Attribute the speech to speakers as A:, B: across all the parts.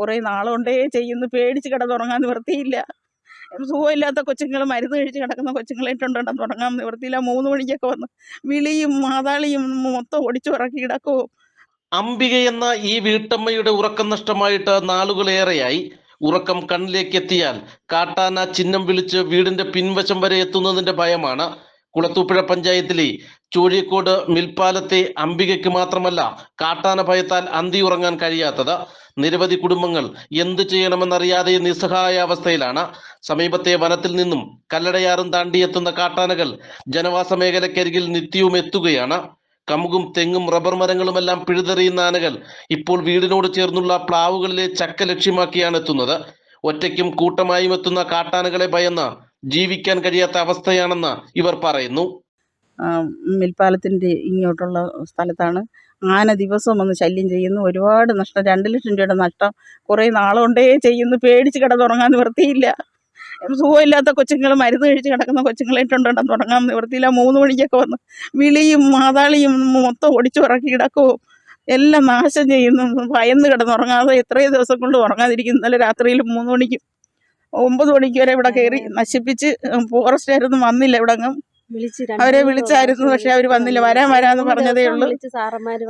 A: കുറേ നാളുകൊണ്ടേ ചെയ്യുന്നു. പേടിച്ച് കിടന്നുറങ്ങാൻ നിവൃത്തിയില്ല. സുഖമില്ലാത്ത കൊച്ചുങ്ങൾ മരുന്ന് കഴിച്ച് കിടക്കുന്ന കൊച്ചുങ്ങളായിട്ടുണ്ടെന്ന് ഉറങ്ങാൻ നിവൃത്തിയില്ല. മൂന്ന് മണിക്കൊക്കെ വന്ന് വിളിയും മാതാളിയും മൊത്തം കിടക്കുമോ
B: അംബിക എന്ന ഈ വീട്ടമ്മയുടെ ഉറക്കം നഷ്ടമായിട്ട് നാളുകളേറെയായി. ഉറക്കം കണ്ണിലേക്ക് എത്തിയാൽ കാട്ടാന ചിഹ്നം വിളിച്ച് വീടിന്റെ പിൻവശം വരെ എത്തുന്നതിന്റെ ഭയമാണ്. കുളത്തൂപ്പുഴ പഞ്ചായത്തിലെ ചൂഴിക്കോട് മിൽപ്പാലത്തെ അംബികയ്ക്ക് മാത്രമല്ല കാട്ടാന ഭയത്താൽ അന്തി ഉറങ്ങാൻ കഴിയാത്തത്. നിരവധി കുടുംബങ്ങൾ എന്തു ചെയ്യണമെന്നറിയാതെ നിസ്സഹായ അവസ്ഥയിലാണ്. സമീപത്തെ വനത്തിൽ നിന്നും കല്ലടയാറും താണ്ടിയെത്തുന്ന കാട്ടാനകൾ ജനവാസ മേഖലക്കരികിൽ നിത്യവും എത്തുകയാണ്. കമുകും തെങ്ങും റബ്ബർ മരങ്ങളുമെല്ലാം പിഴുതെറിയുന്ന ആനകൾ ഇപ്പോൾ വീടിനോട് ചേർന്നുള്ള പ്ലാവുകളിലെ ചക്ക ലക്ഷ്യമാക്കിയാണ് എത്തുന്നത്. ഒറ്റയ്ക്കും കൂട്ടമായും എത്തുന്ന കാട്ടാനകളെ ഭയന്ന് ജീവിക്കാൻ കഴിയാത്ത അവസ്ഥയാണെന്ന് ഇവർ പറയുന്നു.
A: മിൽപ്പാലത്തിന്റെ ഇങ്ങോട്ടുള്ള സ്ഥലത്താണ്. ആന ദിവസവും വന്ന് ശല്യം ചെയ്യുന്നു. ഒരുപാട് നഷ്ടം. രണ്ട് ലക്ഷം രൂപയുടെ നഷ്ടം. കുറേ നാളുകൊണ്ടേ ചെയ്യുന്നു. പേടിച്ച് കിടന്നുറങ്ങാൻ നിവൃത്തിയില്ല. സുഖമില്ലാത്ത കൊച്ചുങ്ങൾ മരുന്ന് കഴിച്ച് കിടക്കുന്ന കൊച്ചുങ്ങളായിട്ടുണ്ടെന്ന് ഉറങ്ങാൻ നിവൃത്തിയില്ല. മൂന്ന് മണിക്കൊക്കെ വന്ന് വിളിയും മാതാളിയും മൊത്തം ഒടിച്ചു ഉറക്കി കിടക്കുമോ എല്ലാം നാശം ചെയ്യുന്നു. ഭയന്ന് കിടന്നുറങ്ങാതെ എത്രയും ദിവസം കൊണ്ട് ഉറങ്ങാതിരിക്കുന്നു. ഇന്നലെ രാത്രിയിൽ മൂന്ന് മണിക്കും ഒമ്പത് മണിക്ക് വരെ ഇവിടെ കയറി നശിപ്പിച്ച് ഫോറസ്റ്റ് ഫോറസ്റ്റുകാരൊന്നും വന്നില്ല ഇവിടെ അങ്ങ്
C: വിളിച്ച്
A: അവരെ വിളിച്ചായിരുന്നു പക്ഷെ അവർ വന്നില്ല. വരാൻ വരാന്ന് പറഞ്ഞതേ ഉള്ളൂ.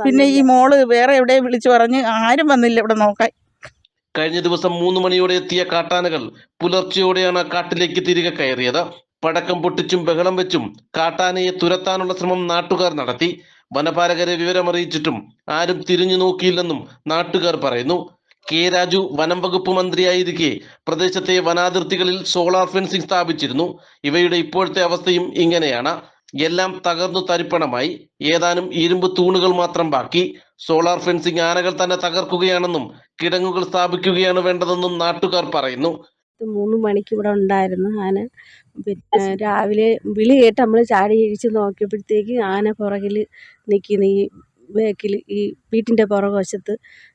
A: പിന്നെ ഈ മോൾ വേറെ എവിടെ വിളിച്ചു പറഞ്ഞ് ആരും വന്നില്ല ഇവിടെ നോക്കാൻ.
B: കഴിഞ്ഞ ദിവസം മൂന്ന് മണിയോടെ എത്തിയ കാട്ടാനകൾ പുലർച്ചെയോടെയാണ് കാട്ടിലേക്ക് തിരികെ കയറിയത്. പടക്കം പൊട്ടിച്ചും ബഹളം വെച്ചും കാട്ടാനയെ തുരത്താനുള്ള ശ്രമം നാട്ടുകാർ നടത്തി. വനപാലകരെ വിവരമറിയിച്ചിട്ടും ആരും തിരിഞ്ഞു നോക്കിയില്ലെന്നും നാട്ടുകാർ പറയുന്നു. കെ രാജു വനം വകുപ്പ് മന്ത്രിയായിരിക്കെ പ്രദേശത്തെ വനാതിർത്തികളിൽ സോളാർ ഫെൻസിംഗ് സ്ഥാപിച്ചിരുന്നു. ഇവയുടെ ഇപ്പോഴത്തെ അവസ്ഥയും ഇങ്ങനെയാണ്. എല്ലാം തകർന്നു തരിപ്പണമായി. ഏതാനും ഇരുമ്പ് തൂണുകൾ മാത്രം ബാക്കി. സോളാർ ഫെൻസിംഗ് ആനകൾ തന്നെ തകർക്കുകയാണെന്നും കിടങ്ങുകൾ സ്ഥാപിക്കുകയാണ് വേണ്ടതെന്നും നാട്ടുകാർ പറയുന്നു.
C: മൂന്ന് മണിക്ക് ഇവിടെ ഉണ്ടായിരുന്നു ആന. പിന്നെ രാവിലെ വിളി കേട്ട് നമ്മൾ ചാടി ഇഴിച്ച് നോക്കിയപ്പോഴത്തേക്ക് ആന പുറകിൽ നിൽക്കുന്ന ഈ ബേക്കിൽ ഈ വീട്ടിന്റെ പുറകുവശത്ത്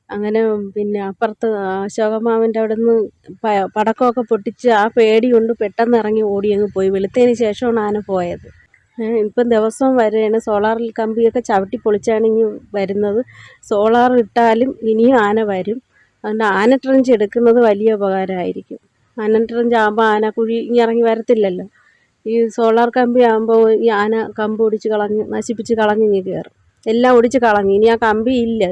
C: അങ്ങനെ പിന്നെ അപ്പുറത്ത് അശോകമാവന്റെ അവിടെ നിന്ന് പടക്കമൊക്കെ പൊട്ടിച്ച് ആ പേടി കൊണ്ട് പെട്ടെന്ന് ഇറങ്ങി ഓടി അങ്ങ് പോയി. വെളുത്തതിന് ശേഷമാണ് ആന പോയത്. ഇപ്പം ദിവസവും വരെയാണ് സോളാർ കമ്പിയൊക്കെ ചവിട്ടി പൊളിച്ചാണ് ഇനി വരുന്നത്. സോളാർ ഇട്ടാലും ഇനിയും ആന വരും. അതുകൊണ്ട് ആന ട്രഞ്ച് എടുക്കുന്നത് വലിയ ഉപകാരമായിരിക്കും. ആന ട്രഞ്ച് ആകുമ്പോൾ ആന കുഴി ഇനി ഇറങ്ങി വരത്തില്ലല്ലോ. ഈ സോളാർ കമ്പി ആകുമ്പോൾ ഈ ആന കമ്പ് ഒടിച്ച് കളഞ്ഞ് നശിപ്പിച്ച് കളഞ്ഞ് ഇങ്ങ് കയറും. എല്ലാം ഒടിച്ച് കളഞ്ഞു. ഇനി ആ കമ്പി ഇല്ല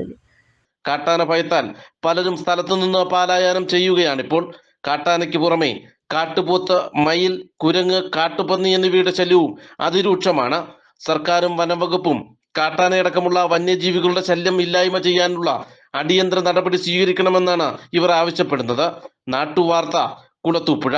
B: കാട്ടാന ഭയത്താൽ പലരും സ്ഥലത്തു നിന്ന് പാലായനം ചെയ്യുകയാണിപ്പോൾ കാട്ടാനയ്ക്ക് പുറമെ കാട്ടുപോത്ത് മയിൽ കുരങ്ങ് കാട്ടുപന്നി എന്നിവയുടെ ശല്യവും അതിരൂക്ഷമാണ്. സർക്കാരും വനംവകുപ്പും കാട്ടാനയടക്കമുള്ള വന്യജീവികളുടെ ശല്യം ഇല്ലായ്മ ചെയ്യാനുള്ള അടിയന്തര നടപടി സ്വീകരിക്കണമെന്നാണ് ഇവർ ആവശ്യപ്പെടുന്നത്. നാട്ടുവാർത്ത കുളത്തൂപ്പുഴ.